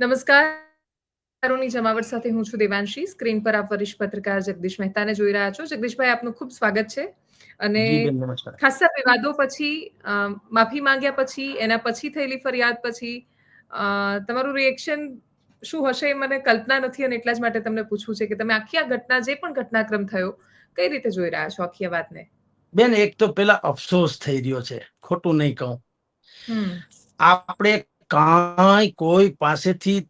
નમસ્કાર. જમાવટ સાથે હું છું દેવાંશી. સ્ક્રીન પર આપ વરિષ્ઠ પત્રકાર જગદીશ મહેતાને જોઈ રહ્યા છો. જગદીશભાઈ આપનું ખૂબ સ્વાગત છે. અને ખાસા વિવાદો પછી માફી માંગ્યા પછી એના પછી થયેલી ફરિયાદ પછી તમારું રિએક્શન શું હશે એ મને કલ્પના નથી અને એટલા જ માટે તમને પૂછવું છે કે તમે આખી આ ઘટના જે પણ ઘટનાક્રમ થયો કઈ રીતે જોઈ રહ્યા છો આખી આ વાતને? બેન એક તો પેલા અફસોસ થઈ રહ્યો છે. ખોટું નહીં કહું. આપણે કાંઈ કોઈ પાસેથી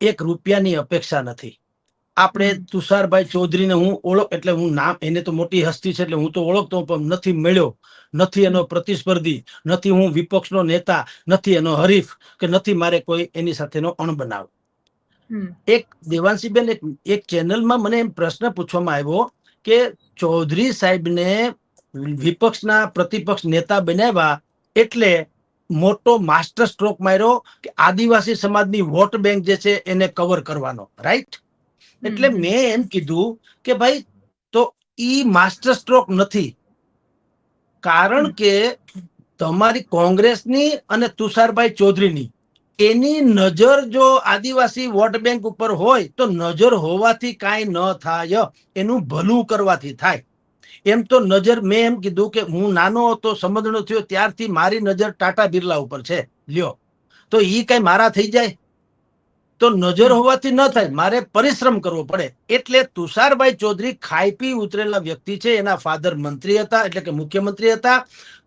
એક રૂપિયાની અપેક્ષા નથી. આપણે. તુષારભાઈ ચૌધરીને હું ઓળખ એટલે હું નામ એને તો મોટી હસ્તી છે એટલે હું તો ઓળખતો પણ નથી મળ્યો. નથી એનો પ્રતિસ્પર્ધી નથી હું વિપક્ષનો નેતા નથી એનો હરીફ કે નથી મારે કોઈ એની સાથેનો અણબનાવ. હમ. એક દેવાંશીબેન એક એક ચેનલમાં મને એમ પ્રશ્ન પૂછવામાં આવ્યો કે ચૌધરી સાહેબને વિપક્ષના પ્રતિપક્ષ નેતા બનાવ્યા એટલે મોટો માસ્ટર સ્ટ્રોક માર્યો કે આદિવાસી સમાજની વોટ બેંક જે છે એને કવર કરવાનો રાઈટ એટલે મેં એમ કીધું કે ભાઈ તો ઈ માસ્ટર સ્ટ્રોક નથી. કારણ કે તમારી કોંગ્રેસની અને તુષારભાઈ ચૌધરીની એની નજર જો આદિવાસી વોટ બેંક ઉપર હોય તો નજર હોવાથી કાંઈ ન થાય. એનું ભલું કરવાથી થાય. એમ તો નજર મેં એમ કીધું કે હું નાનો હતો સમજણો થયો ત્યારથી મારી નજર ટાટા બિરલા ઉપર છે. લ્યો. તો એ કઈ મારા થઈ જાય? તો નજર હોવાથી ન થાય મારે પરિશ્રમ કરવો પડે. એટલે તુષારભાઈ ચૌધરી ખાઈ પી ઉતરેલા વ્યક્તિ છે એના ફાધર મંત્રી હતા એટલે કે મુખ્યમંત્રી હતા.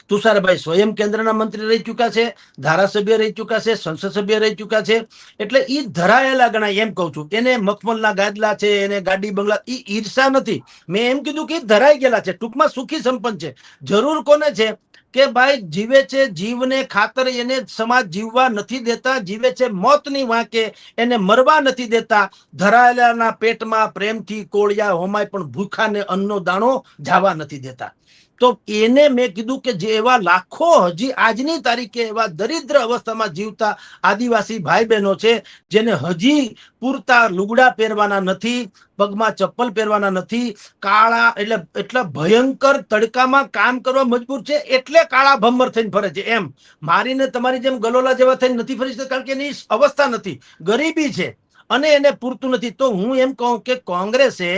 તુષારભાઈ સ્વયં કેન્દ્રના મંત્રી રહી ચુક્યા છે, ધારાસભ્ય રહી ચુક્યા છે, સંસદ સભ્ય રહી ચુક્યા છે. એટલે એ ધરાયેલા ગણાય, એમ કહું છું. એને મખમલના ગાદલા છે, એને ગાડી બંગલા એ ઈર્ષા નથી. મેં એમ કીધું કે ધરાઈ ગયેલા છે, ટૂંકમાં સુખી સંપન્ન છે. જરૂર કોને છે? કે ભાઈ જીવે છે જીવને ખાતર એને સમાજ જીવવા નથી દેતા, જીવે છે મોતની વાંકે એને મરવા નથી દેતા. ધરાયેલાના પેટમાં પ્રેમથી કોળિયા હોમાય પણ ભૂખાને અન્નનો દાણો જાવા નથી દેતા. તો એને મેં કીધું કે જે એવા લાખો હજી આજની તારીખે એવા દરિદ્ર અવસ્થામાં જીવતા આદિવાસી ભાઈ બહેનો છે, જેને હજી પૂરતા લુગડા પહેરવાના નથી, પગમાં ચપ્પલ પહેરવાના નથી, કાળા એટલે એટલા ભયંકર તડકામાં કામ કરવા મજબૂર છે, એટલે કાળા ભમ્મર થઈને ફરે છે. એમ, મારીને તમારી જેમ ગલોલા જેવા થઈને નથી ફરી શકતા, કારણ કે એની અવસ્થા નથી. ગરીબી છે અને એને પૂરતું નથી. તો હું એમ કહું કે કોંગ્રેસે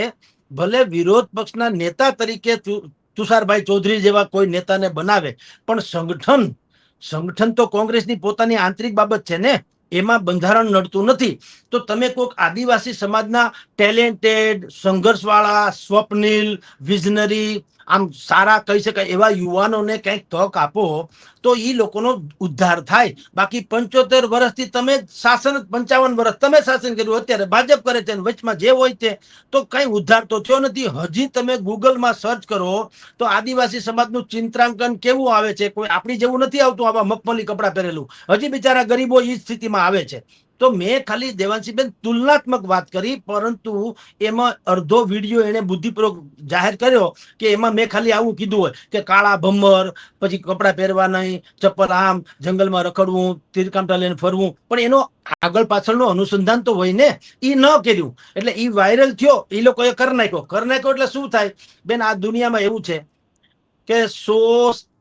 ભલે વિરોધ પક્ષના નેતા તરીકે તુષારભાઈ ચૌધરી જેવા કોઈ નેતાને બનાવે. પણ સંગઠન સંગઠન તો કોંગ્રેસની પોતાની આંતરિક બાબત છે ને? એમાં બંધારણ નડતું નથી. તો તમે કોઈક આદિવાસી સમાજના ટેલેન્ટેડ સંઘર્ષવાળા, સ્વપ્નિલ, વિઝનરી આમ સારા કહી શકાય એવા યુવાનોને કંઈક તક આપો, તો એ લોકોનો ઉદ્ધાર થાય. બાકી પંચોતેર વર્ષથી તમે શાસન, પંચાવન વર્ષ તમે શાસન કર્યું, અત્યારે ભાજપ કરે છે વચમાં જે હોય છે, તો કઈ ઉદ્ધાર તો થયો નથી. હજી તમે ગૂગલમાં સર્ચ કરો, તો આદિવાસી સમાજનું ચિત્રાંકન કેવું આવે છે? કોઈ આપણી જેવું નથી આવતું આવા મગફલી કપડાં પહેરેલું. હજી બિચારા ગરીબો એ સ્થિતિમાં આવે છે. તો મેં ખાલી દેવાંશીબેન તુલનાત્મક વાત કરી, પરંતુ એમાં અડધો વીડિયો એને બુદ્ધિપૂર્વક જાહેર કર્યો કે એમાં મેં ખાલી આવું કીધું હોય કે કાળા ભમ્મર પછી કપડાં પહેરવા નહીં, ચપ્પલ આમ, જંગલમાં રખડવું, તીરકામટા લઈને ફરવું. પણ એનો આગળ પાછળનું અનુસંધાન તો હોય ને એ ન કર્યું. એટલે એ વાયરલ થયો એ લોકોએ કરી નાખ્યો. કરી નાખ્યો એટલે શું થાય? બેન, આ દુનિયામાં એવું છે કે સો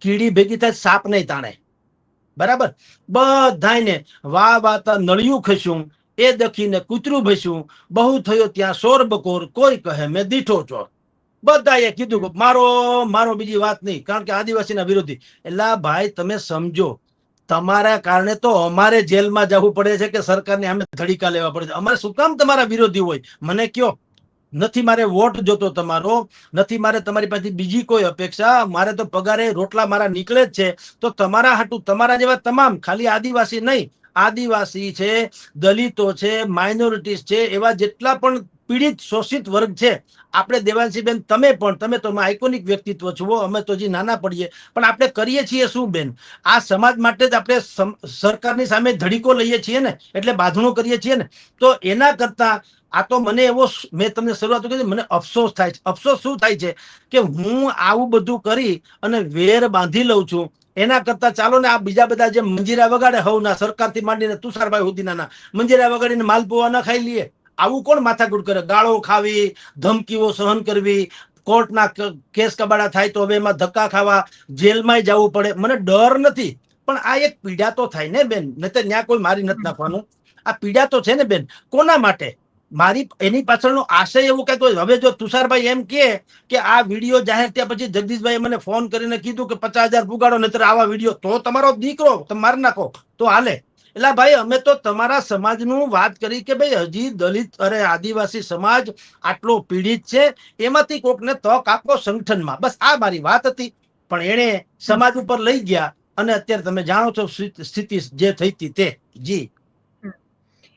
કીડી ભેગી થાય, સાપ નહીં તાણે. બરાબર? બધાને વાહ વાતા નળિયું ખસ્યું, એ દખીને કૂતરું ભસ્યું. બહુ થયો ત્યાં સોર બકોર કોઈ કહે મેં દીઠો છો. બધાએ કીધું મારો મારો બીજી વાત નહીં, કારણ કે આદિવાસીના વિરોધી. એટલે ભાઈ તમે સમજો, તમારા કારણે તો અમારે જેલમાં જવું પડે છે કે સરકારને અમે ધડીકા લેવા પડે છે. અમારે શું કામ તમારા વિરોધી હોય? મને કયો. નથી મારે વોટ જોતો તમારો, નથી મારે તમારી પાસે બીજી કોઈ અપેક્ષા, મારે તો પગારે રોટલા મારા નીકળે જ છે. તો તમારા હાટું, તમારા જેવા તમામ, ખાલી આદિવાસી નહીં, આદિવાસી છે, દલિતો છે માઇનોરિટીઝ છે, એવા જેટલા પણ પીડિત, શોષિત વર્ગ છે. આપણે દેવાંશીબેન, તમે પણ, તમે તો આઇકોનિક વ્યક્તિત્વ છો અમે તો હજી નાના પડીએ. પણ આપણે કરીએ છીએ શું બેન? આ સમાજ માટે જ આપણે સરકારની સામે ધડીકો લઈએ છીએ ને, એટલે બાંધણો કરીએ છીએ ને. તો એના કરતા આ તો મને એવો મેં તમને શરૂઆત કરી મને અફસોસ થાય છે. અફસોસ શું થાય છે કે હું આવું બધું કરી અને વેર બાંધી લઉં છું. એના કરતા ચાલો ને આ બીજા બધા જે મંજીરા વગાડે હવના સરકારથી માંડીને તુષારભાઈ સુધીના મંજીરા વગાડીને માલપુઆ ન ખાઈ લઈએ આવું કોણ માથાકૂટ કરે? ગાળો ખાવી, ધમકીઓ સહન કરવી, કોર્ટના કેસ કબાડા થાય તો હવે એમાં ધક્કા ખાવા જેલમાં જવું પડે. મને ડર નથી, પણ આ એક પીડા તો થાય ને બેન? નહીં ત્યાં કોઈ મારી નથી નાખવાનું. આ પીડા તો છે ને બેન? કોના માટે? મારી, એની પાછળનો આશય એવું કહેતો હવે જો તુષારભાઈ એમ કે કે આ વીડિયો જાહેર થયા પછી જગદીશભાઈ મને ફોન કરીને કીધું કે પચાસ હજાર પુગાડો, નહીતર આવા વીડિયો, તો તમારો દીકરો તમે મારી નાખો. તો હાલે. એટલે ભાઈ, અમે તો તમારા સમાજનું વાત કરી કે ભાઈ, હજી દલિત અરે આદિવાસી સમાજ આટલો પીડિત છે, એમાંથી કોકને તક આપો સંગઠનમાં. બસ આ મારી વાત હતી. પણ એણે સમાજ ઉપર લઈ ગયા, અને અત્યારે તમે જાણો છો સ્થિ- સ્થિતિ જે થઈ હતી તે. જી.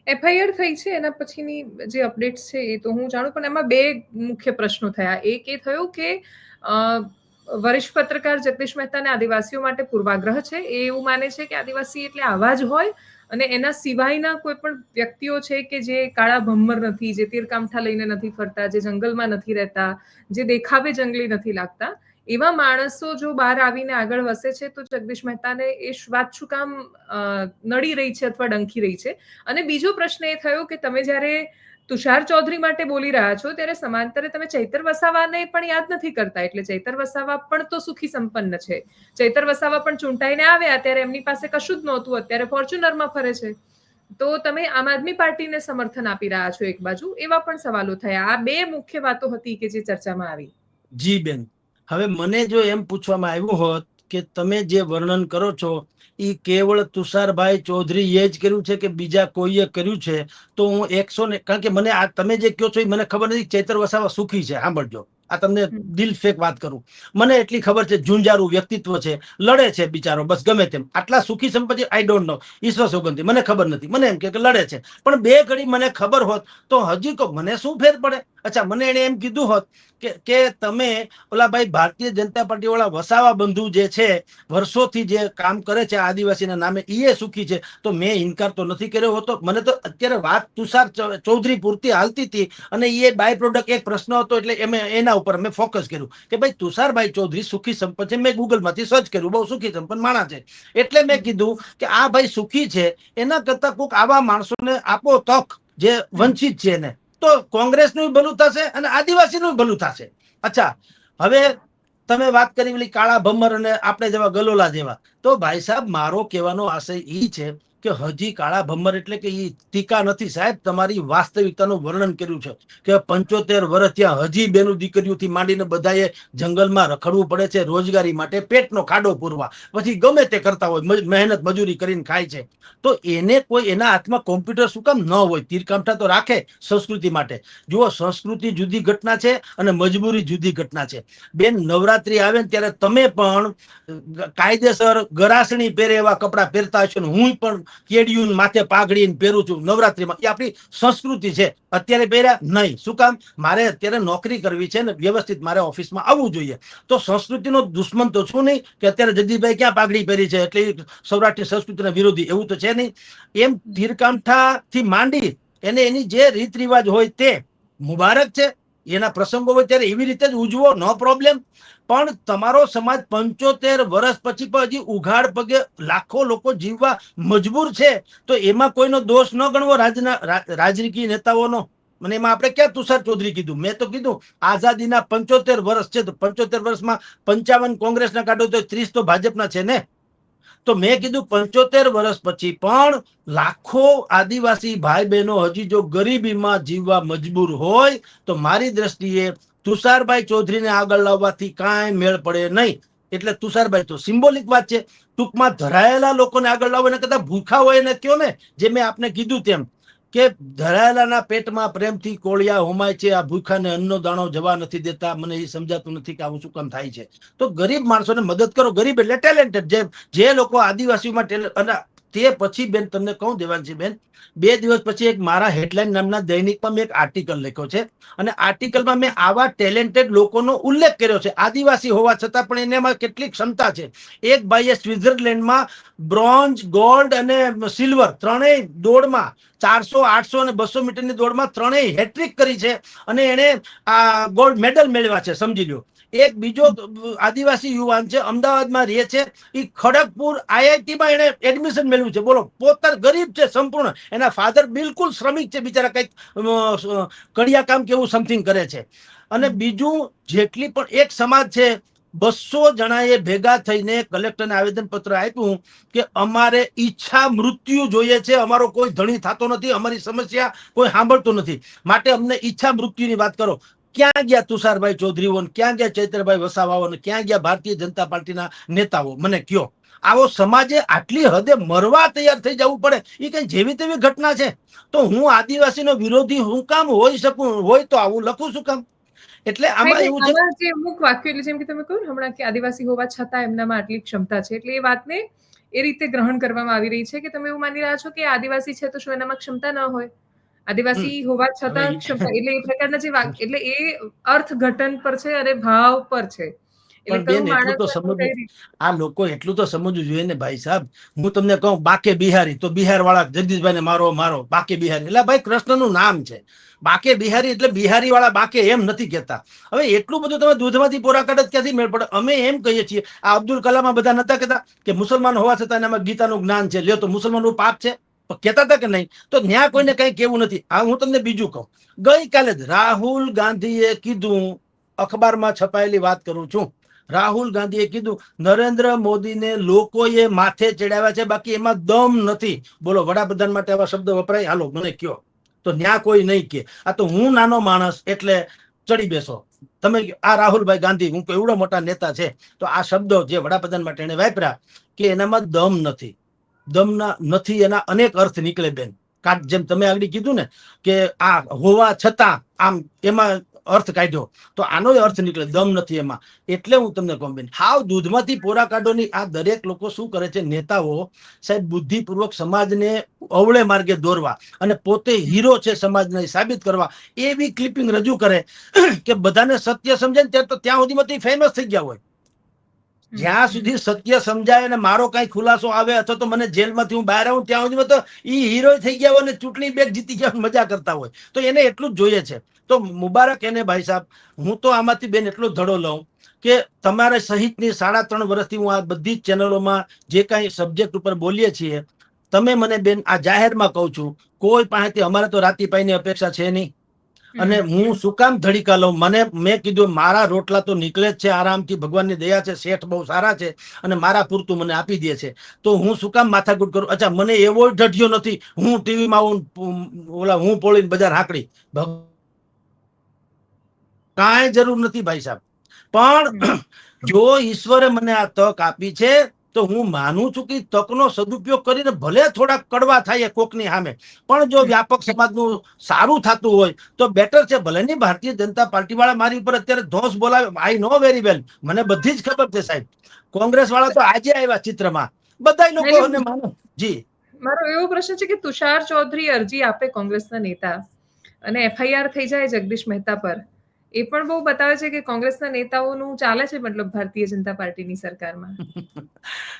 એફઆઈઆર થઈ છે, એના પછીની જે અપડેટ્સ છે એ તો હું જાણું, પણ એમાં બે મુખ્ય પ્રશ્નો થયા. એક એ થયો કે વરિષ્ઠ પત્રકાર જગદીશ મહેતાને આદિવાસીઓ માટે પૂર્વાગ્રહ છે. એ એવું માને છે કે આદિવાસી એટલે આવા જ હોય અને એના સિવાયના કોઈ પણ વ્યક્તિઓ છે કે જે કાળા ભમ્મર નથી, જે તીરકામઠા લઈને નથી ફરતા, જે જંગલમાં નથી રહેતા, જે દેખાવે જંગલી નથી લાગતા એવા માણસો જો બહાર આવીને આગળ વસે છે, તો જગદીશ મહેતાને એ વાત શું કામ નડી રહી છે અથવા ડંખી રહી છે? અને બીજો પ્રશ્ન એ થયો કે તમે જ્યારે તુષાર ચૌધરી માટે બોલી રહ્યા છો, ત્યારે સમાંતરે તમે ચૈતર વસાવાને પણ યાદ નથી કરતા. એટલે ચૈતર વસાવા પણ તો સુખી સંપન્ન છે. ચૈતર વસાવા પણ ચૂંટાઈને આવ્યા, ત્યારે એમની પાસે કશું જ નહોતું. અત્યારે ફોર્ચ્યુનરમાં ફરે છે. તો તમે આમ આદમી પાર્ટીને સમર્થન આપી રહ્યા છો એક બાજુ. એવા પણ સવાલો થયા. આ બે મુખ્ય વાતો હતી કે જે ચર્ચામાં આવી. જી બેન. હવે મને જો એમ પૂછવામાં આવ્યું હોત કે તમે જે વર્ણન કરો છો એ કેવળ તુષારભાઈ ચૌધરીએ જ કર્યું છે કે બીજા કોઈએ કર્યું છે? તો હું એકસો ને કારણ કે મને આ તમે જે કહો છો એ મને ખબર નથી ચેતર વસાવા સુખી છે. સાંભળજો. આ તમને દિલ ફેક વાત કરું. મને એટલી ખબર છે ઝુંઝારું વ્યક્તિત્વ છે. લડે છે બિચારો બસ ગમે તેમ. આટલા સુખી સંપત્તિ આઈ ડોન્ટ નો ઈશ્વર સોગંદી. મને ખબર નથી. મને એમ કે કે લડે છે. પણ બે ઘડી મને ખબર હોત તો હજી કહો મને શું ફેર પડે? અચ્છા મને એને એમ કીધું હોત કે કે તમે ઓલા ભાઈ ભારતીય જનતા પાર્ટી વાળા વસાવા બંધુ જે છે વર્ષોથી જે કામ કરે છે આદિવાસીના નામે એ સુખી છે તો મેં ઇનકાર તો નથી કર્યો હોતો. મને તો અત્યારે વાત તુષાર ચૌધરી પૂરતી હાલતી હતી અને એ બાય પ્રોડક્ટ એક પ્રશ્ન હતો એટલે એમે એના ઉપર મેં ફોકસ કર્યું કે ભાઈ તુષારભાઈ ચૌધરી સુખી સંપન્ન છે. મેં ગૂગલમાંથી સર્ચ કર્યું બહુ સુખી સંપન્ન માણસ છે. એટલે મેં કીધું કે આ ભાઈ સુખી છે એના કરતા કોઈક આવા માણસોને આપો તક જે વંચિત છે એને. તો કોંગ્રેસનું ભલું થશે અને આદિવાસીનું ભલું થશે. અચ્છા, હવે તમે વાત કરી પેલી કાળા ભમર અને આપણે જેવા ગલોલા જેવા. તો ભાઈ સાહેબ, મારો કહેવાનો આશય એ છે કે હજી કાળા ભમર એટલે કે એ ટીકા નથી સાહેબ, તમારી વાસ્તવિકતાનું વર્ણન કર્યું છે કે પંચોતેર વર્ષ ત્યાં હજી બેનું દીકરીઓથી માંડીને બધાએ જંગલમાં રખડવું પડે છે, રોજગારી માટે પેટનો ખાડો પૂરવા. પછી ગમે તે કરતા હોય મહેનત મજૂરી કરીને ખાય છે. તો એને કોઈ, એના હાથમાં કોમ્પ્યુટર શું કામ ન હોય? તીરકામઠા તો રાખે સંસ્કૃતિ માટે. જુઓ, સંસ્કૃતિ જુદી ઘટના છે અને મજબૂરી જુદી ઘટના છે. બેન, નવરાત્રી આવે ને ત્યારે તમે પણ કાયદેસર ગરાસણી પહેરે એવા કપડાં પહેરતા હશો ને હું પણ કેડિયું માથે પાઘડી પહેરું છું નવરાત્રીમાં. એ આપણી સંસ્કૃતિ છે. અત્યારે પહેર્યા નહીં. શું કામ? મારે અત્યારે નોકરી કરવી છે ને વ્યવસ્થિત મારે ઓફિસમાં આવવું જોઈએ. તો સંસ્કૃતિનો દુશ્મન તો છું નહીં કે અત્યારે જગદીશભાઈ ક્યાં પાઘડી પહેરી છે? એટલે સૌરાષ્ટ્રીય સંસ્કૃતિના વિરોધી. એવું તો છે નહીં. એમ ધીરકાંઠાથી માંડી એને એની જે રીત રિવાજ હોય તે મુબારક છે. એના પ્રસંગો હોય ત્યારે એવી રીતે જ ઉજવો. નો પ્રોબ્લેમ પણ તમારો સમાજ પંચોતેર વર્ષ પછી પણ હજી ઉઘાડ પગે લાખો લોકો જીવવા મજબૂર છે, તો એમાં કોઈનો દોષ ન ગણવો રાજના, રા- રાજકીય નેતાઓનો. મને એમાં આપણે ક્યાં તુષાર ચૌધરી કીધું? મેં તો કીધું, આઝાદીના પંચોતેર વર્ષ છે, તો પંચોતેર વર્ષમાં પંચાવન કોંગ્રેસના કાઢો તો ત્રીસ તો ભાજપના છે ને? તો મેં કીધું, પંચોતેર વર્ષ પછી પણ લાખો આદિવાસી ભાઈ બહેનો હજી જો ગરીબીમાં જીવવા મજબૂર હોય, તો મારી દ્રષ્ટિએ તુષારભાઈ ચૌધરીને આગળ લાવવાથી કાંઈ મેળ પડે નહીં. એટલે તુષારભાઈ તો સિમ્બોલિક વાત છે. ટૂંકમાં ધરાયેલા લોકોને આગળ લાવો, એને કરતા ભૂખા હોય એને કયો ને? જે મેં આપને કીધું તેમ કે ધરાયેલાના પેટમાં પ્રેમથી કોળિયા હોમાય છે, આ ભૂખાને અન્નનો દાણો જવા નથી દેતા, મને એ સમજાતું નથી કે આવું શું કામ થાય છે. તો ગરીબ માણસોને મદદ કરો, ગરીબ એટલે ટેલેન્ટેડ જે જે લોકો આદિવાસીઓમાં ટેલેન્ટ તે પછી બેન તમને કહું દેવાંશી બેન, બે દિવસ પછી એક મારા હેડલાઇન નામના દૈનિકમાં મેં એક આર્ટિકલ લખ્યો છે અને આર્ટિકલમાં મેં આવા ટેલેન્ટેડ લોકોનો ઉલ્લેખ કર્યો છે. આદિવાસી હોવા છતાં પણ એનામાં કેટલી ક્ષમતા છે. એક ભાઈએ સ્વિટ્ઝરલેન્ડમાં બ્રોન્ઝ, ગોલ્ડ અને સિલ્વર ત્રણેય દોડમાં ચારસો, આઠસો અને બસો મીટરની દોડમાં ત્રણેય હેટ્રિક કરી છે અને એણે આ ગોલ્ડ મેડલ મેળવ્યા છે, સમજી લો એક બીજો આદિવાસી યુવાન છે, અમદાવાદમાં રહે છે. એ ખડગપુર આઈઆઈટીમાં એને એડમિશન મેળવ્યું છે. બોલો પોતા ગરીબ છે સંપૂર્ણ. એના ફાધર બિલકુલ શ્રમિક છે, બિચારા કંઈક કડિયા કામ કેવું સમથિંગ કરે છે. અને બીજું, જેટલી પણ એક સમાજ છે, બસો જણાએ ભેગા થઈને કલેક્ટરને આવેદન પત્ર આપ્યું કે અમારે ઈચ્છા મૃત્યુ જોઈએ છે, અમારો કોઈ ધણી થતો નથી, અમારી સમસ્યા કોઈ સાંભળતું નથી. માટે અમને ઈચ્છા મૃત્યુની વાત કરો. ક્યાં ગયા તુષારભાઈ ચૌધરીઓ ને ક્યાં ગયા ચૈત્રભાઈ વસાવાઓ ક્યાં ગયા ભારતીય જનતા પાર્ટીના નેતાઓ? મને કયો. આવો સમાજે આટલી હદે મરવા તૈયાર થઈ જવું પડે. એ કઈ જેવી તેવી ઘટના છે? તો હું આદિવાસીનો વિરોધી હું કામ હોઈ શકું હોય તો આવું લખું છું કામ. એટલે આમાં એવું છે જે અમુક વાક્યો એટલે જેમ કે તમે કહ્યું હમણાં કે આદિવાસી હોવા છતાં એમનામાં આટલી ક્ષમતા છે. એટલે એ વાતને એ રીતે ગ્રહણ કરવામાં આવી રહી છે કે તમે એવું માની રહ્યા છો કે આદિવાસી છે તો શું એનામાં ક્ષમતા ન હોય? આદિવાસી હોવા છતાં ક્ષમતા એટલે એ પ્રકારના જે એટલે એ અર્થઘટન પર છે અને ભાવ પર છે. પણ બેન, એટલું તો સમજવું આ લોકો એટલું તો સમજવું જોઈએ ને ભાઈ સાહેબ. હું તમને કહું બાકે બિહારી તો બિહાર વાળા જગદીશભાઈ ને મારો મારો બાકે બિહારી. એટલે ભાઈ કૃષ્ણનું નામ છે. બાકે બિહારી એટલે બિહારી વાળા બાકે એમ નથી કહેતા. હવે એટલું બધું તમે દૂધમાંથી પોરા કાઢત ક્યાંથી મેળ પડે? અમે એમ કહીએ છીએ આ અબ્દુલ કલામ બધા નતા કહેતા કે મુસલમાન હોવા છતાં એનામાં ગીતાનું જ્ઞાન છે. લ્યો તો મુસલમાનનું પાપ છે. કહેતા હતા કે નહીં? તો ત્યાં કોઈને કઈ કેવું નથી. આ હું તમને બીજું કહું. ગઈકાલે જ રાહુલ ગાંધીએ કીધું, અખબારમાં છપાયેલી વાત કરું છું. રાહુલ ગાંધીએ કીધું, નરેન્દ્ર મોદીને લોકોએ માથે ચડાવ્યા છે, બાકી એમાં દમ નથી. બોલો, વડાપ્રધાન માટે આવા શબ્દ વપરાય? હાલો, મને કયો. તો ન્યા કોઈ નહીં કે આ તો હું નાનો માણસ એટલે ચડી બેસો. તમે આ રાહુલભાઈ ગાંધી, હું એવડો મોટા નેતા છે. તો આ શબ્દો જે વડાપ્રધાન માટે એને વાપર્યા, કે એનામાં દમ નથી. દમના નથી, એના અનેક અર્થ નીકળે બેન. કા- જેમ તમે આગળ કીધું ને કે આ હોવા છતાં આમ એમાં અર્થ કાઢ્યો, તો આનો અર્થ નીકળે, દમ નથી એમાં. એટલે હું તમને કહું બેન, હાવ દૂધમાંથી પોરા કાઢોની આ દરેક લોકો શું કરે છે, નેતાઓ સાહેબ બુદ્ધિપૂર્વક સમાજને અવળે માર્ગે દોરવા અને પોતે હીરો છે સમાજને સાબિત કરવા, એવી ક્લિપિંગ રજૂ કરે કે બધાને સત્ય સમજે ને ત્યાં તો ત્યાં સુધીમાં ફેમસ થઈ ગયા હોય. જ્યાં સુધી સત્ય સમજાય અને મારો કઈ ખુલાસો આવે અથવા તો મને જેલમાંથી હું બહાર આવું, ત્યાં સુધી તો એ હીરો થઈ ગયા હોય અને ચૂંટણી બેગ જીતી ગયા મજા કરતા હોય. તો એને એટલું જ જોઈએ છે. તો મુબારક એને ભાઈ સાહેબ. હું તો આમાંથી બેન એટલો ધડો લઉં કે તમારે સહિતની સાડા ત્રણ વર્ષથી હું આ બધી જ ચેનલોમાં જે કાંઈ સબ્જેક્ટ ઉપર બોલીએ છીએ, તમે મને બેન આ જાહેરમાં કહું છું, કોઈ પાસેથી અમારે તો રાતીપાઈની અપેક્ષા છે નહીં. અને હું શું કામ ધડીકા લઉં? મને મેં કીધું મારા રોટલા તો નીકળે જ છે આરામથી. ભગવાનની દયા છે શેઠ બહુ સારા છે અને મારા પૂરતું મને આપી દે છે. તો હું શું કામ માથાકૂટ કરું? અચ્છા મને એવો ઢઢિયો નથી. હું ટીવીમાં ઓલા હું પોળીને બજાર હાકડી. કાંઈ જરૂર નથી ભાઈ સાહેબ. પણ જો ઈશ્વરે મને આ તક આપી છે તો હું માનું છું કે તકનો સદુપયોગ કરીને ભલે થોડા કડવા થાય કોકની સામે પણ જો વ્યાપક સમાજનું સારું થતું હોય તો બેટર છે. ભલે નહીં ભારતીય જનતા પાર્ટી વાળા મારી ઉપર અત્યારે ધોસ બોલાવે આઈ નો વેરી વેલ મને બધી જ ખબર છે સાહેબ. કોંગ્રેસ વાળા તો આજે આવ્યા ચિત્રમાં. બધા લોકો માનો. જી. મારો એવો પ્રશ્ન છે કે તુષાર ચૌધરી અરજી આપે કોંગ્રેસના નેતા અને એફઆઈઆર થઈ જાય જગદીશ મહેતા પર. એ પણ બહુ બતાવે છે કે કોંગ્રેસના નેતાઓનું ચાલે છે મતલબ ભારતીય જનતા પાર્ટીની સરકારમાં?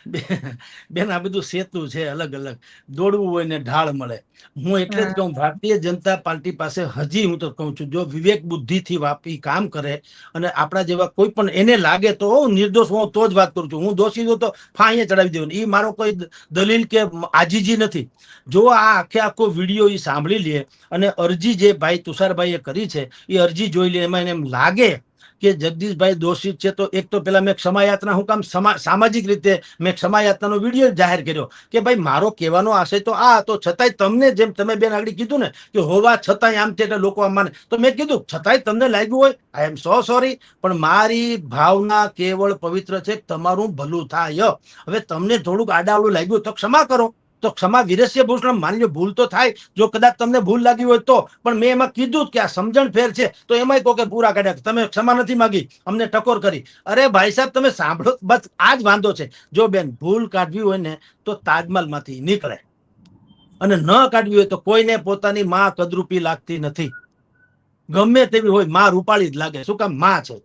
બેન આ બધું સેતુ છે અલગ અલગ. દોડવું હોય ને ઢાળ મળે. હું એટલે જ કહું ભારતીય જનતા પાર્ટી પાસે હજી હું તો કહું છું જો વિવેક બુદ્ધિથી વાપી કામ કરે અને આપણા જેવા કોઈ પણ એને લાગે તો હું નિર્દોષ હું તો જ વાત કરું છું. હું દોષી છું તો ફાંયે ચડાવી દેવું એ મારો કોઈ દલીલ કે આજીજી નથી. જો આ આખે આખો વીડિયો એ સાંભળી લે અને અરજી જે ભાઈ તુષારભાઈએ કરી છે એ અરજી જોઈ લે એમાં એમ લાગે કે જગદીશભાઈ દોષિત છે તો એક તો પેલા મેં ક્ષમાયાત્રા હું કામ સમા- સામાજિક રીતે મેં ક્ષમાયાત્રાનો વીડિયો જાહેર કર્યો કે ભાઈ મારો કહેવાનો આશય તો આ હતો. છતાંય તમને જેમ તમે બેન આગળ કીધું ને કે હોવા છતાંય આમ છે એટલે લોકો આમ માને. તો મેં કીધું, છતાંય તમને લાગ્યું હોય? આઈ એમ સો સોરી પણ મારી ભાવના કેવળ પવિત્ર છે તમારું ભલું થાય. હવે તમને થોડુંક આડાવડું લાગ્યું તો ક્ષમા કરો. તો ક્ષમા વિરસ્ય ભૂષણ, માની ભૂલ તો થાય, જો કદાચ તમને ભૂલ લાગી હોય તો. પણ મેં એમાં કીધું કે આ સમજણ ફેર છે, તો એમાંય કોકે પૂરા કાઢ્યા તમે ક્ષમા નથી માગી, અમને ટકોર કરી. અરે ભાઈ સાહેબ, તમે સાંભળો, બસ આ જ વાંધો છે. જો બેન, ભૂલ કાઢવી હોય ને, તો તાજમહલમાંથી નીકળે. અને ન કાઢવી હોય તો કોઈને પોતાની માં કદરૂપી લાગતી નથી. ગમે તેવી હોય, માં રૂપાળી જ લાગે. શું કામમાં છે?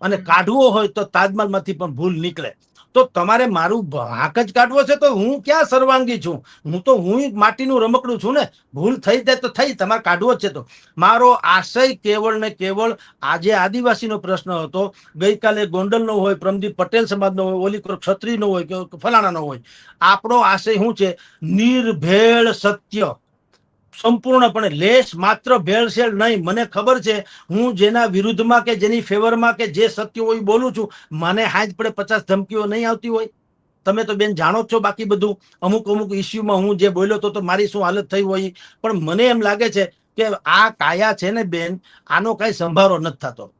અને કાઢવો હોય તો તાજમહલમાંથી પણ ભૂલ નીકળે. તો તમારે મારું હાક જ કાઢવો છે તો હું ક્યાં સર્વાંગી છું? હું તો હું માટીનું રમકડું છું ને. ભૂલ થઈ જાય તો થઈ, તમારે કાઢવો જ છે તો. મારો આશય કેવળ ને કેવળ આજે આદિવાસીનો પ્રશ્ન હતો. ગઈકાલે ગોંડલનો હોય, પ્રમદીપ પટેલ સમાજનો હોય ઓલી ક્ષત્રિયનો હોય કે ફલાણાનો હોય. આપણો આશય શું છે? નિર્ભેળ સત્ય. સંપૂર્ણપણે લેશ માત્ર ભેળસેળ નહીં. મને ખબર છે, હું જેના વિરુદ્ધમાં કે જેની ફેવરમાં કે જે સત્ય હોય બોલું છું, મને હાજ પડે પચાસ ધમકીઓ નહીં આવતી હોય. તમે તો બેન જાણો છો બાકી બધું. અમુક અમુક ઇસ્યુમાં હું જે બોલ્યો તો મારી શું હાલત થઈ હોય. પણ મને એમ લાગે છે કે આ કાયા છે ને બેન, આનો કઈ સંભારો નથી થતો.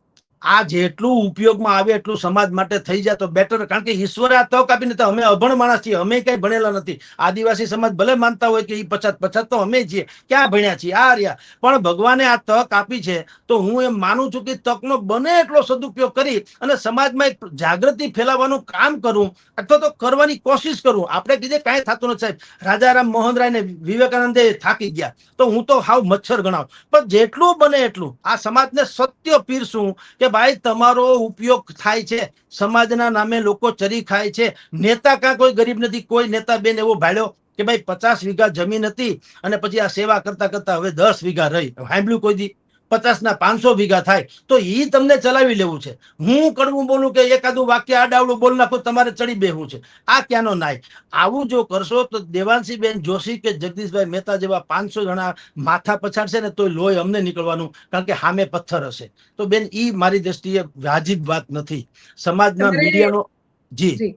આ જેટલું ઉપયોગમાં આવે, એટલું સમાજ માટે થઈ જાય તો બેટર કારણ કે ઈશ્વરે આ તક આપી નથી અમે અભણ માણસ છીએ, અમે કઈ ભણેલા નથી. આદિવાસી સમાજ ભલે માનતા હોય કે એ પછાત પછાત તો અમે છીએ, ક્યાં ભણ્યા છીએ? આ રહ્યા. પણ ભગવાને આ તક આપી છે, તો હું એમ માનું છું કે તકનો બને એટલો સદુપયોગ કરી અને સમાજમાં એક જાગૃતિ ફેલાવવાનું કામ કરું, અથવા તો કરવાની કોશિશ કરું. આપણે કીધે કાંઈ થતું નથી, સાહેબ. રાજારામ મોહન રાય ને વિવેકાનંદે થાકી ગયા. તો હું તો હાવ મચ્છર ગણાવ. પણ જેટલું બને એટલું. આ સમાજને સત્ય પીરશું કે ભાઈ, તમારો ઉપયોગ થાય છે. સમાજના નામે લોકો ચરી ખાય છે. નેતા કાં કોઈ ગરીબ નથી, કોઈ નેતા બેન એવો ભાડ્યો કે ભાઈ પચાસ વીઘા જમીન હતી અને પછી આ સેવા કરતા કરતા હવે દસ વીઘા રહી. સાંભળ્યું કોઈ દી? પચાસ ના પાંચસો વીઘા થાય તો એ તમને ચલાવી લેવું છે. હું કડવું બોલું કે એકાદું વાક્ય આડાવડું બોલ નાખું તમારે ચડી બેહવું છે. આ ક્યાંનો નાય? આવું જો કરશો તો દેવાંશીબેન જોશી કે જગદીશભાઈ મહેતા જેવા પાંચસો જણા માથા પછાડશે ને તો લોહી અમને નીકળવાનું કારણ કે સામે પથ્થર હશે. તો બેન ઈ મારી દ્રષ્ટિએ વાજીબ વાત નથી. સમાજના મીડિયાનો જી.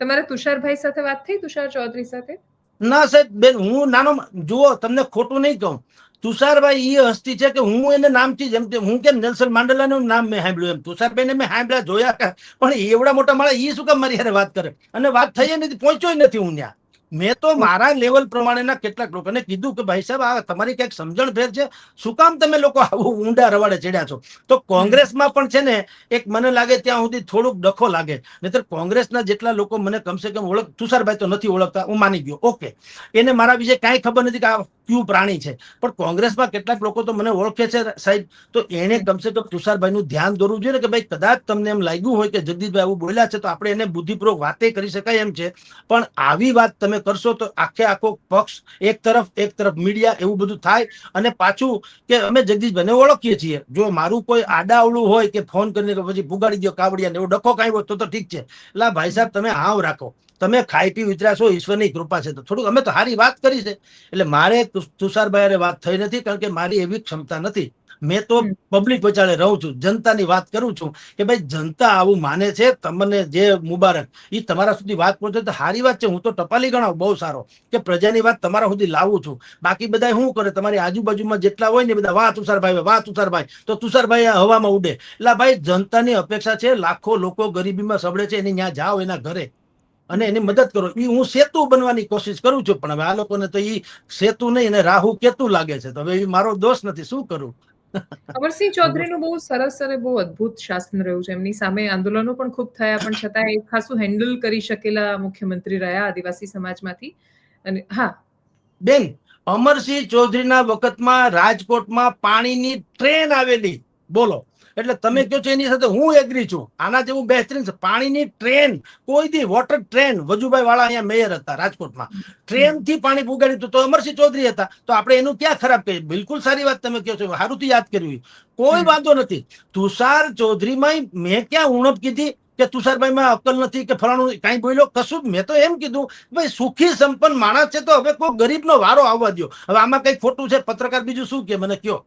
તમારે તુષારભાઈ સાથે વાત થઈ તુષાર ચૌધરી સાથે? ના સાહેબ બેન હું નાનો જુઓ તમને ખોટું નહીં કહું. તુષારભાઈ એ હસ્તી છે કે હું એને નામથી જેમ હું કેમ નેલ્સન માંડેલાનું નામ મેં સાંભળ્યું એમ? તુષારભાઈને મેં સાંભળ્યા, જોયા પણ એવડા મોટા માળા એ શું કામ મારી હારે વાત કરે? અને વાત થઈ નથી પહોંચ્યો નથી હું ત્યાં મેં તો મારા લેવલ પ્રમાણેના કેટલાક લોકોને કીધું કે ભાઈ સાહેબ, આ તમારી ક્યાંક સમજણ ફેર છે. શું કામ તમે લોકો આવું ઊંડા રવાડે ચડ્યા છો? તો કોંગ્રેસમાં પણ છે ને, એક મને લાગે ત્યાં સુધી થોડુંક ડખો લાગે. નહીતર કોંગ્રેસના જેટલા લોકો મને કમસે કમ ઓળખ તુષારભાઈ તો નથી ઓળખતા, હું માની ગયો. ઓકે. એને મારા વિશે કાંઈ ખબર નથી કે આ કયું પ્રાણી છે? પણ કોંગ્રેસમાં કેટલાક લોકો તો મને ઓળખે છે, સાહેબ. તો એને કમસે કમ તુષારભાઈનું ધ્યાન દોરવું જોઈએ ને કે ભાઈ કદાચ તમને એમ લાગ્યું હોય કે જગદીશભાઈ આવું બોલ્યા છે, તો આપણે એને બુદ્ધિપૂર્વક વાતે કરી શકાય એમ છે. પણ આવી વાત તમે કરશો તો આખે આખો પક્ષ એક તરફ એક તરફ મીડિયા એવું બધું થાય અને પાછું કે અમે જગદીશભાઈને ઓળખીએ છીએ. જો મારું કોઈ આડાવડું હોય કે ફોન કરીને પછી ભુગાડી દો કાવડિયા ને એવો ડખો કાંઈ હોય તો ઠીક છે. એટલે ભાઈ સાહેબ, તમે હાવ રાખો. તમે ખાઈ પી ઉતર્યા છો ઈશ્વરની કૃપા છે. તો થોડુંક અમે તો સારી વાત કરી છે. એટલે મારે તુષારભાઈ વાત થઈ નથી કારણ કે મારી એવી ક્ષમતા નથી. મેં તો પબ્લિક વચાળે રહું છું જનતાની વાત કરું છું કે ભાઈ જનતા આવું માને છે તમને જે મુબારક એ તમારા સુધી વાત પહોંચે તો સારી વાત છે. હું તો ટપાલી ગણાવું બહુ સારો કે પ્રજાની વાત તમારા સુધી લાવું છું. બાકી બધા શું કરે? તમારી આજુબાજુમાં જેટલા હોય ને બધા વાહ તુષારભાઈ વાહ તુષારભાઈ. તો તુષારભાઈ હવામાં ઉડે. એટલે ભાઈ જનતાની અપેક્ષા છે લાખો લોકો ગરીબીમાં સબળે છે એની ત્યાં જાઓ એના ઘરે. અને એની મદદ કરો. એ હું સેતુ બનવાની કોશિશ કરું છું પણ હવે આ લોકોને તો એ સેતુ નહીં અને રાહુ કેતુ લાગે છે. તો હવે એ મારો દોષ નથી. શું કરું? અમરસિંહ ચૌધરીનું બહુ સરસ અને બહુ અદ્ભુત શાસન રહ્યું છે. એમની સામે આંદોલનો પણ ખૂબ થયા પણ છતાં એ ખાસું હેન્ડલ કરી શકેલા મુખ્યમંત્રી રહ્યા આદિવાસી સમાજમાંથી. અને હા. બેન અમરસિંહ ચૌધરીના વખતમાં રાજકોટમાં પાણીની ટ્રેન આવેલી. બોલો. એટલે તમે કહો છો એની સાથે હું એગ્રી છું. આના જેવું બહેતરીન છે. પાણીની ટ્રેન કોઈ દી વોટર ટ્રેન વજુભાઈ વાળા અહીંયા મેયર હતા રાજકોટમાં. ટ્રેનથી પાણી પુગાડ્યું તો અમરસિંહ ચૌધરી હતા. તો આપણે એનું ક્યાં ખરાબ કહીએ? બિલકુલ સારી વાત તમે કહો છો. સારું યાદ કર્યું કોઈ વાંધો નથી. તુષાર ચૌધરીમાં મેં ક્યાં ઉણપ કીધી કે તુષારભાઈમાં અક્કલ નથી કે ફલાણું કાંઈ બોલ્યો? કશું મેં તો એમ કીધું ભાઈ સુખી સંપન્ન માણસ છે તો હવે કોઈ ગરીબનો વારો આવવા દ્યો. હવે આમાં કઈ ખોટું છે? પત્રકાર બીજું શું કે? મને કયો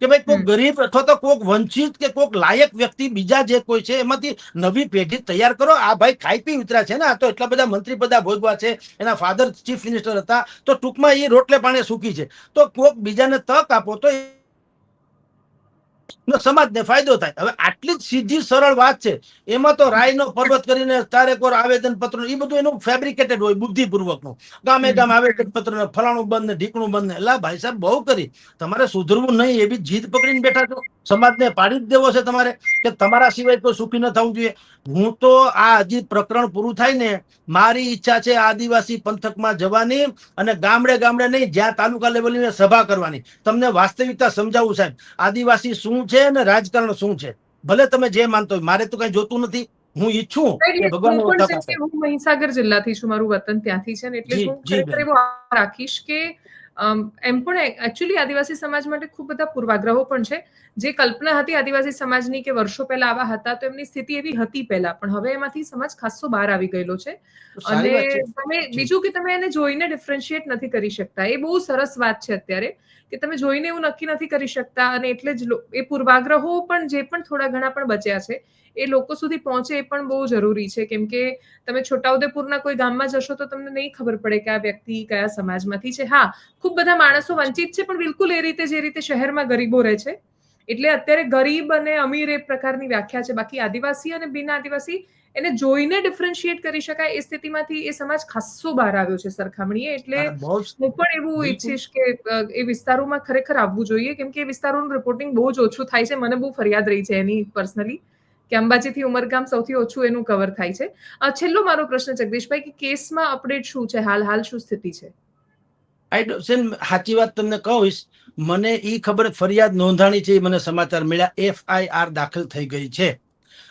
કે ભાઈ કોઈક ગરીબ અથવા તો કોઈક વંચિત કે કોઈક લાયક વ્યક્તિ બીજા જે કોઈ છે એમાંથી નવી પેઢી તૈયાર કરો. આ ભાઈ ખાઈ પી ઉતર્યા છે ને આ તો એટલા બધા મંત્રી પદા ભોગવા છે એના ફાધર ચીફ મિનિસ્ટર હતા તો ટૂંકમાં એ રોટલે પાણી સુખી છે. તો કોઈક બીજાને તક આપો તો સમાજને ફાયદો થાય. હવે આટલી જ સીધી સરળ વાત છે. એમાં તો રાયનો પર્વત કરીને ચારેકોર આવેદન પત્ર એ બધું એનું ફેબ્રિકેટેડ હોય બુદ્ધિપૂર્વકનું. ગામે ગામ આવેદન પત્ર ફલાણું બંધ ને ઢીકણું બંધ ને એલા ભાઈ સાહેબ બહુ કરી. તમારે સુધરવું નહીં એવી જીદ પકડીને બેઠા છો. સમાજને પાડી જ દેવો છે તમારે કે તમારા સિવાય કોઈ સુખી ન થવું જોઈએ. હું તો આ હજી પ્રકરણ પૂરું થાય ને મારી ઈચ્છા છે આદિવાસી પંથકમાં જવાની અને ગામડે ગામડે નહીં જ્યાં તાલુકા લેવલની સભા કરવાની. તમને વાસ્તવિકતા સમજાવું સાહેબ. આદિવાસી શું છે અને રાજકારણ શું છે? ભલે તમે જે માનતો હોય મારે તો કઈ જોતું નથી. હું ઈચ્છું કે ભગવાન હું મહીસાગર જિલ્લાથી છું મારું વતન ત્યાંથી છે ને એટલે હું ખરેખર બેન. રાખીશ કે એમ પણ એકચ્યુઅલી આદિવાસી સમાજ માટે ખૂબ બધા પૂર્વાગ્રહો પણ છે. જે કલ્પના હતી આદિવાસી સમાજની કે વર્ષો પહેલા આવા હતા તો એમની સ્થિતિ એવી હતી પહેલા પણ હવે એમાંથી સમાજ ખાસો બહાર આવી ગયેલો છે. અને તમે બીજું કે તમે એને જોઈને ડિફરન્શિએટ નથી કરી શકતા. એ બહુ સરસ વાત છે અત્યારે કે તમે જોઈને એવું નક્કી નથી કરી શકતા અને એટલે જ એ પૂર્વાગ્રહો પણ જે પણ થોડા ઘણા પણ બચ્યા છે એ લોકો સુધી પહોંચે એ પણ બહુ જરૂરી છે. કેમ કે તમે છોટાઉદેપુરના કોઈ ગામમાં જશો તો તમને નહીં ખબર પડે કે આ વ્યક્તિ કયા સમાજમાંથી છે. હા ખૂબ બધા માણસો વંચિત છે પણ બિલકુલ એ રીતે જે રીતે શહેરમાં ગરીબો રહે છે એટલે અત્યારે ગરીબ અને અમીર એ પ્રકારની વ્યાખ્યા છે. બાકી આદિવાસી અને બિન આદિવાસી એને જોઈને ડિફરન્શિએટ કરી શકાય એ સ્થિતિમાંથી એ સમાજ ખાસ્સો બહાર આવ્યો છે સરખામણીએ. એટલે હા, પણ એવું ઈચ્છીશ કે એ વિસ્તારોમાં ખરેખર આવવું જોઈએ. કેમ કે એ વિસ્તારોનું રિપોર્ટિંગ બહુ જ ઓછું થાય છે. મને બહુ ફરિયાદ રહી છે એની પર્સનલી કે અંબાજીથી ઉમરગામ સૌથી ઓછું એનું કવર થાય છે. છેલ્લો મારો પ્રશ્ન જગદીશભાઈ કે કેસમાં અપડેટ શું છે? હાલ હાલ શું સ્થિતિ છે? આઈ સેન સાચી વાત તમને કહીશ. મને ઈ ખબર ફરિયાદ નોંધાણી છે મને સમાચાર મળ્યા. એફઆઈઆર દાખલ થઈ ગઈ છે.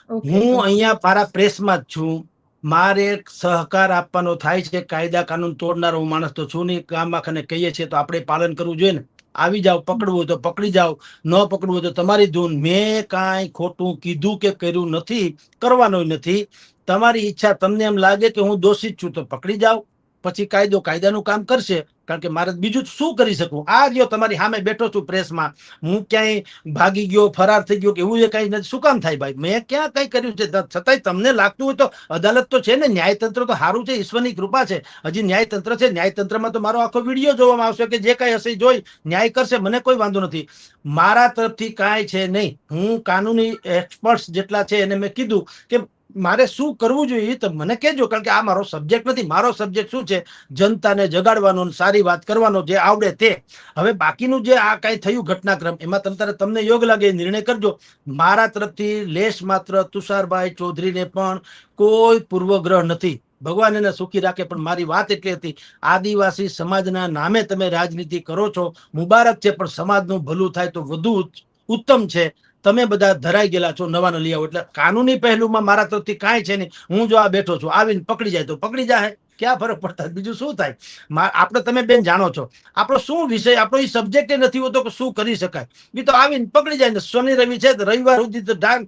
હું અહીંયા મારા પ્રેસમાં જ છું. મારે એક સહકાર આપવાનો થાય છે. કાયદા કાનૂન તોડનારો હું માણસ તો છું નહીં. ગામમાં આખાને કહીએ છીએ તો આપણે પાલન કરવું જોઈએ ને. આવી જાઓ પકડવું તો પકડી જાઓ. ન પકડવું તો તમારી ધૂન. મેં કાંઈ ખોટું કીધું કે કર્યું નથી. કરવાનું નથી. તમારી ઈચ્છા તમને એમ લાગે કે હું દોષિત છું તો પકડી જાઓ. પછી કાયદો કાયદાનું કામ કરશે. કારણ કે મારે બીજું શું કરી શકું? આ જો તમારી સામે બેઠો છું પ્રેસમાં. હું ક્યાંય ભાગી ગયો, ફરાર થઈ ગયો કે એવું એ કઈ નથી. શું કામ થાય ભાઈ? મેં ક્યાં કઈ કર્યું છે? છતાંય તમને લાગતું હોય તો અદાલત તો છે ને, ન્યાયતંત્ર તો સારું છે, ઈશ્વરની કૃપા છે. હજી ન્યાયતંત્ર છે, ન્યાયતંત્રમાં તો મારો આખો વીડિયો જોવામાં આવશે કે જે કાંઈ હશે જોઈ, ન્યાય કરશે, મને કોઈ વાંધો નથી. મારા તરફથી કાંઈ છે નહીં. હું કાનૂની એક્સપર્ટ્સ જેટલા છે એને મેં કીધું કે મારે શું કરવું જોઈએ તો મને કહેજો, કારણ કે આ મારો સબ્જેક્ટ નથી. મારો સબ્જેક્ટ શું છે? જનતાને જગાડવાનો સારી વાત કરવાનો જે આવડે તે. હવે બાકીનું જે આ કાંઈ થયું ઘટનાક્રમ, એમાં તમ તારે તમને યોગ લાગે નિર્ણય કરજો. મારા તરફથી લેશ માત્ર તુષારભાઈ ચૌધરીને પણ કોઈ પૂર્વગ્રહ નથી. ભગવાન એને સુખી રાખે, પણ મારી વાત એટલી હતી. આદિવાસી સમાજના નામે તમે રાજનીતિ કરો છો. મુબારક છે, પણ સમાજનું ભલું થાય તો વધુ ઉત્તમ છે. તમે બધા ધરાઈ ગયેલા છો નવા લઈ આવો એટલે કાનૂની પહેલુમાં મારા તરફથી કાંઈ છે નહીં. હું જો આ બેઠો છું, આવીને પકડી જાય તો પકડી જાય. ક્યાં ફરક પડતા? બીજું શું થાય? આપણે તમે બેન જાણો છો, આપણો શું વિષય, આપણો એ સબ્જેક્ટ નથી હોતો કે શું કરી શકાય. એ તો આવીને પકડી જાય ને શનિ રવિ છે રવિવાર સુધી તો ડાંગ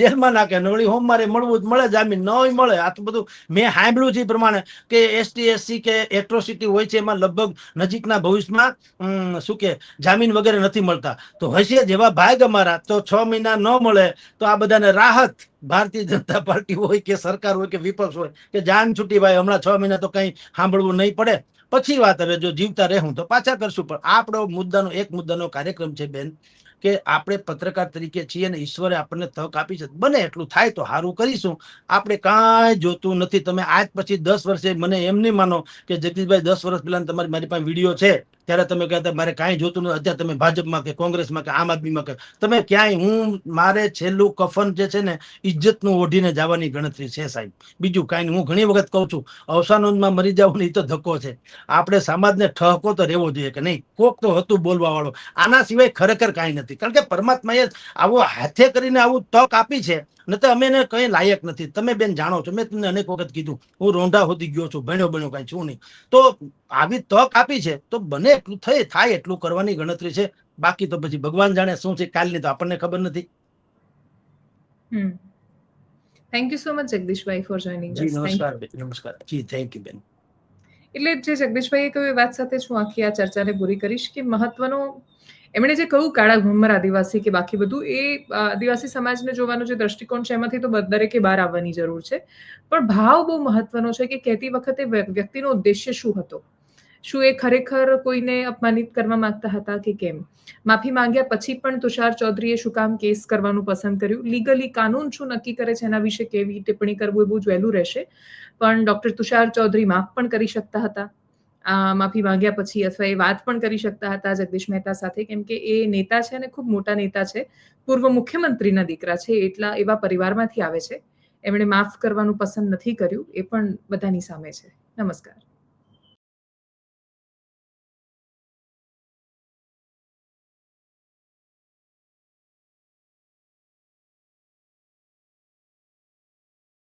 જેલમાં નાખે ને વળી સોમવારે મળવું જ મળે, જામીન ન હોય મળે. આ તો બધું મેં સાંભળ્યું છે પ્રમાણે કે એસટી એસસી કે એટ્રોસિટી હોય છે એમાં લગભગ નજીકના ભવિષ્યમાં શું કે, જામીન વગેરે નથી મળતા. તો હશે જેવા ભાગ અમારા. તો છ મહિના ન મળે, તો આ બધાને રાહત. ભારતીય જનતા પાર્ટી હોય કે સરકાર હોય કે વિપક્ષ હોય કે જાન છૂટી ભાઈ, હમણાં છ મહિના તો કંઈ સાંભળવું નહીં પડે. પછી વાત હવે જો જીવતા રહેવું તો પાછા કરશું. પણ આપણો મુદ્દાનો, એક મુદ્દાનો કાર્યક્રમ છે બેન કે આપણે પત્રકાર તરીકે છીએ અને ઈશ્વરે આપણને તક આપી છે, બને એટલું થાય તો સારું કરીશું. આપણે કાંઈ જોતું નથી. તમે આજ પછી દસ વર્ષે મને એમ નહીં માનો કે જગદીશભાઈ દસ વર્ષ પહેલા તમારી મારી પાસે વીડિયો છે. ત્યારે તમે કહેતા મારે કાંઈ જોતું નથી. અત્યારે તમે ભાજપમાં કે કોંગ્રેસમાં કે આમ આદમીમાં કે તમે ક્યાંય હું, મારે છેલ્લું કફન જે છે ને, ઇજ્જતનું ઓઢીને જવાની ગણતરી છે સાહેબ. બીજું કાંઈ હું ઘણી વખત કહું છું, અવસાનોમાં મરી જવું એ તો ધક્કો છે. આપણે સમાજને ઠહકો તો રહેવો જોઈએ કે નહીં? કોક તો હતું બોલવા વાળો આના સિવાય ખરેખર કાંઈ નથી. કારણ કે પરમાત્માએ આવો હાથે કરીને આવું તક આપી છે ન તો અમે એને કઈ લાયક નથી. તમે બેન જાણો છો, મેં તમને અનેક વખત કીધું, હું રોંઢા હોતી ગયો છું, ભણ્યો ભણ્યો કાંઈ છું નહીં. તો આવી તક આપી છે તો બને એટલું થઈ થાય એટલું કરવાની ગણતરી છે. બાકી તો પછી ભગવાન જાણે શું છે કાલની તો આપણને ખબર નથી. Thank you so much Jagdishbhai for joining જી નમસ્કાર નમસ્કાર. જી થેન્ક યુ બેન. એટલે જે જગદીશભાઈએ કહ્યું એ વાત સાથે હું આખી આ ચર્ચાને પૂરી કરીશ કે મહત્વનો એમણે જે કહ્યું કાળા ઘુમર આદિવાસી કે બાકી બધું એ આદિવાસી સમાજને જોવાનો જે દ્રષ્ટિકોણ છે એમાંથી તો દરેકે બહાર આવવાની જરૂર છે. પણ ભાવ બહુ મહત્વનો છે કે કહેતી વખતે વ્યક્તિનો ઉદ્દેશ્ય શું હતો? શું એ ખરેખર કોઈને અપમાનિત કરવા માંગતા હતા કે કેમ? માફી માંગ્યા પછી પણ તુષાર ચૌધરીએ શું કામ કેસ કરવાનું પસંદ કર્યું? લીગલી કાનૂન શું નક્કી કરે છે એના વિશે કેવી ટિપ્પણી કરવું એ બહુ જ વહેલું રહેશે. પણ ડોક્ટર તુષાર ચૌધરી માફ પણ કરી શકતા હતા. આ માફી માંગ્યા પછી અથવા એ વાત પણ કરી શકતા હતા જગદીશ મહેતા સાથે, કેમ કે એ નેતા છે અને ખૂબ મોટા નેતા છે. પૂર્વ મુખ્યમંત્રીના દીકરા છે, એટલા એવા પરિવારમાંથી આવે છે. એમણે માફ કરવાનું પસંદ નથી કર્યું, એ પણ બધાની સામે છે. નમસ્કાર.